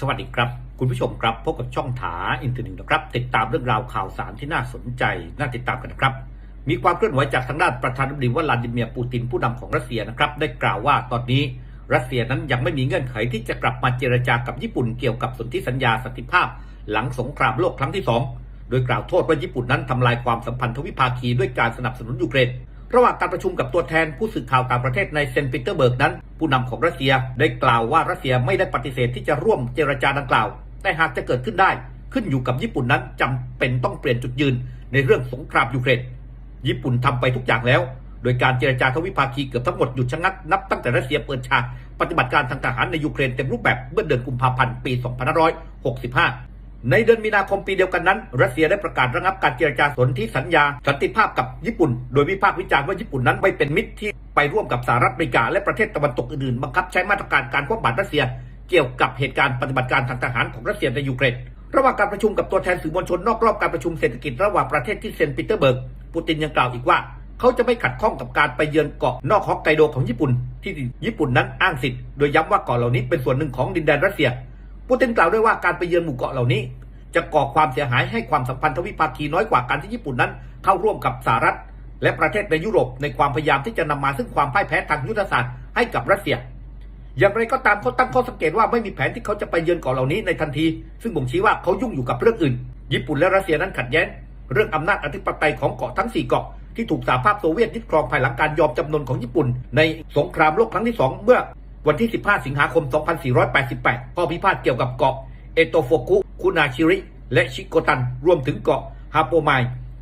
สวัสดีครับ คุณผู้ชมครับพบกับช่องถาอินเทอร์เน็ตนะครับ ติดตามเรื่องราวข่าวสารที่น่าสนใจ น่าติดตามกันนะครับ มีความเคลื่อนไหวจากทางด้านประธานาธิบดีวลาดิเมียร์ปูตินผู้นำของรัสเซียนะครับ ได้กล่าวว่าตอนนี้รัสเซียนั้นยังไม่มีเงื่อนไขที่จะกลับมาเจรจากับญี่ปุ่นเกี่ยวกับสนธิสัญญาสันติภาพ หลังสงครามโลกครั้งที่สองโดยกล่าวโทษว่าญี่ปุ่นนั้นทำลายความสัมพันธ์ทวิภาคีด้วยการสนับสนุนยูเครน ระหว่างการประชุมกับตัวแทนผู้สื่อข่าวต่างประเทศในเซนต์ปีเตอร์เบิร์กนั้น ผู้นำของรัสเซียได้กล่าวว่ารัสเซียไม่ได้ปฏิเสธที่จะร่วมเจรจาดังกล่าว แต่หากจะเกิดขึ้นได้ขึ้นอยู่กับญี่ปุ่นนั้นจำเป็นต้องเปลี่ยนจุดยืนในเรื่องสงครามยูเครนญี่ปุ่นทำไปทุกอย่างแล้ว โดยการเจรจาทวิภาคีเกือบทั้งหมดหยุดชะงักนับตั้งแต่รัสเซียเปิดฉากปฏิบัติการทางทหารในยูเครนเต็มรูปแบบเมื่อเดือนกุมภาพันธ์ปี 2565 ในเดือนมีนาคมปีเดียวกันนั้น รัสเซียได้ประกาศระงับการเจรจาสนธิสัญญาสันติภาพกับญี่ปุ่น โดยวิพากษ์วิจารณ์ว่าญี่ปุ่นนั้นไม่เป็นมิตรที่ไปร่วมกับสหรัฐอเมริกาและประเทศตะวันตกอื่นๆบังคับใช้มาตรการการควบบัตรรัสเซีย เกี่ยวกับเหตุการณ์ปฏิบัติการทางทหารของรัสเซียในยูเครนระหว่างการประชุมกับตัวแทนสื่อมวลชนนอกรอบการประชุมเศรษฐกิจระหว่างประเทศที่เซนต์ปีเตอร์เบิร์กปูตินยังกล่าวอีกว่าเขาจะไม่ขัดข้องกับการไปเยือนเกาะนอกฮอกไกโดของญี่ปุ่น ที่ญี่ปุ่นนั้นอ้างสิทธิ์โดยย้ำว่าเกาะเหล่านี้เป็นส่วนหนึ่งของดินแดนรัสเซีย ปูตินกล่าวด้วยว่าการไปเยือนหมู่เกาะเหล่านี้ จะก่อความเสียหายให้ความสัมพันธ์ทวิภาคีน้อยกว่าการที่ญี่ปุ่นนั้น เข้าร่วมกับสหรัฐ และประเทศในยุโรปในความพยายามที่จะนำมาซึ่งความพ่ายแพ้ทางยุทธศาสตร์ให้กับรัสเซีย อย่างไรก็ตามเขาตั้งข้อสังเกตว่าไม่มีแผนที่เขาจะไปเยือนเกาะเหล่านี้ในทันที ซึ่งบ่งชี้ว่าเขายุ่งอยู่กับเรื่องอื่น ญี่ปุ่นและรัสเซียนั้นขัดแย้งเรื่องอำนาจอธิปไตยของเกาะทั้ง 4 เกาะที่ถูกสหภาพโซเวียตยึดครองภายหลังการยอมจำนนของญี่ปุ่น ในสงครามโลกครั้งที่ 2 เมื่อ วันที่ 15 สิงหาคม 2488 ข้อพิพาทเกี่ยวกับเกาะเอโตโฟกุ คุนาชิริ และชิโกตัน รวมถึงเกาะฮาโปไม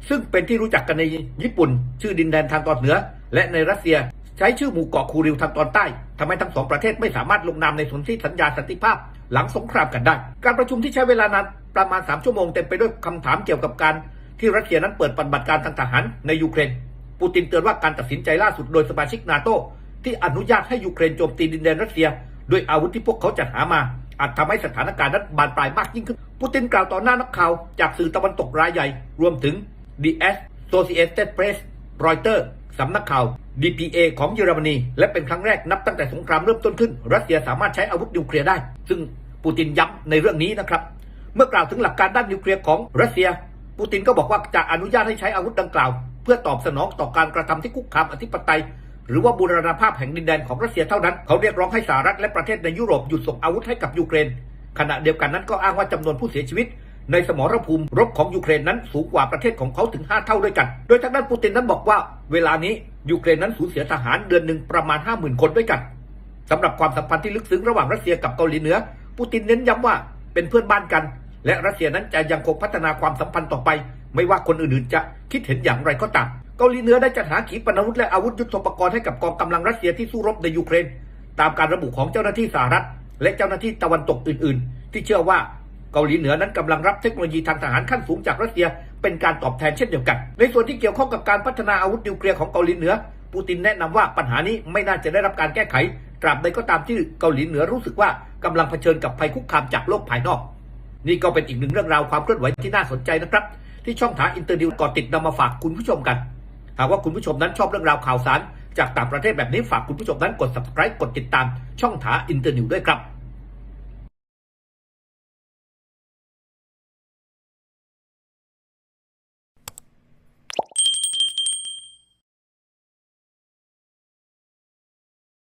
ซึ่งเป็นที่รู้จักกันในญี่ปุ่น ชื่อดินแดนทางตอนเหนือ และในรัสเซียใช้ชื่อหมู่เกาะคูริวทางตอนใต้ทำให้ทั้งสองประเทศไม่สามารถลงนามในสนธิสัญญาสันติภาพ หลังสงครามกันได้ การประชุมที่ใช้เวลานานประมาณ 3 ชั่วโมงเต็มไปด้วยคำถามเกี่ยวกับการที่รัสเซียนั้นเปิดปฏิบัติการทางทหารในยูเครน ปูตินเตือนว่าการตัดสินใจล่าสุดโดยสมาชิกนาโต ที่อนุญาตให้ยูเครนโจมตีดินแดนรัสเซียด้วยอาวุธที่พวกเขาจัดหามา อาจทำให้สถานการณ์นั้นบานปลายมากยิ่งขึ้น ปูตินกล่าวต่อหน้านักข่าว จากสื่อตะวันตกรายใหญ่ รวมถึง The Associated Press รอยเตอร์สำนักข่าว DPA ของเยอรมนี และเป็นครั้งแรกนับตั้งแต่สงครามเริ่มต้นขึ้น รัสเซียสามารถใช้อาวุธนิวเคลียร์ได้ ซึ่งปูตินย้ำในเรื่องนี้นะครับ เมื่อกล่าวถึงหลักการด้านนิวเคลียร์ของรัสเซีย ปูตินก็บอกว่าจะอนุญาตให้ใช้อาวุธดังกล่าว เพื่อตอบสนองต่อการกระทำที่คุกคามอธิปไตย หรือว่าบูรณภาพแห่งดินแดนของรัสเซียเท่านั้น เขาเรียกร้องให้สหรัฐและประเทศในยุโรปหยุดส่งอาวุธให้กับยูเครน ขณะเดียวกันนั้นก็อ้างว่าจำนวนผู้เสียชีวิต ในสมรภูมิรบของยูเครนนั้นสูงกว่าประเทศของเขาถึง 5 เท่าด้วยกัน โดยทางด้านปูตินนั้นบอกว่า เวลานี้ยูเครนนั้นสูญเสียทหารเดือนหนึ่งประมาณ 50,000 คนด้วยกันสำหรับความสัมพันธ์ที่ลึกซึ้งระหว่างรัสเซียกับเกาหลีเหนือปูตินเน้นย้ำว่าเป็นเพื่อนบ้านกัน และรัสเซียนั้นจะยังคงพัฒนาความสัมพันธ์ต่อไป ไม่ว่าคนอื่นๆจะคิดเห็นอย่างไรก็ตาม เกาหลีเหนือได้จัดหาขีปนาวุธและอาวุธยุทโธปกรณ์ให้กับกองกำลังรัสเซียที่สู้รบในยูเครน ตามการระบุของเจ้าหน้าที่สหรัฐ และเจ้าหน้าที่ตะวันตกอื่น ๆ ที่เชื่อว่าเกาหลีเหนือนั้นกำลังรับเทคโนโลยีทางทหารขั้นสูงจากรัสเซียเป็นการตอบแทนเช่นเดียวกัน ในส่วนที่เกี่ยวข้องกับการพัฒนาอาวุธนิวเคลียร์ของเกาหลีเหนือ ปูตินแนะนำว่าปัญหานี้ไม่น่าจะได้รับการแก้ไข ตราบใดก็ตามที่เกาหลีเหนือรู้สึกว่ากำลังเผชิญกับภัยคุกคามจากโลกภายนอก นี่ก็เป็นอีกหนึ่งเรื่องราวความเคลื่อนไหวที่น่าสนใจนะครับ ที่ช่องถาอินเตอร์ดิวก่อติดนำมาฝากคุณผู้ชมกัน หากว่าคุณผู้ชมนั้นชอบเรื่องราวข่าวสาร จากต่างประเทศแบบนี้ฝากคุณผู้ชมนั้นกด subscribe กดติดตามช่องถาอินเตอร์นิวด้วยครับ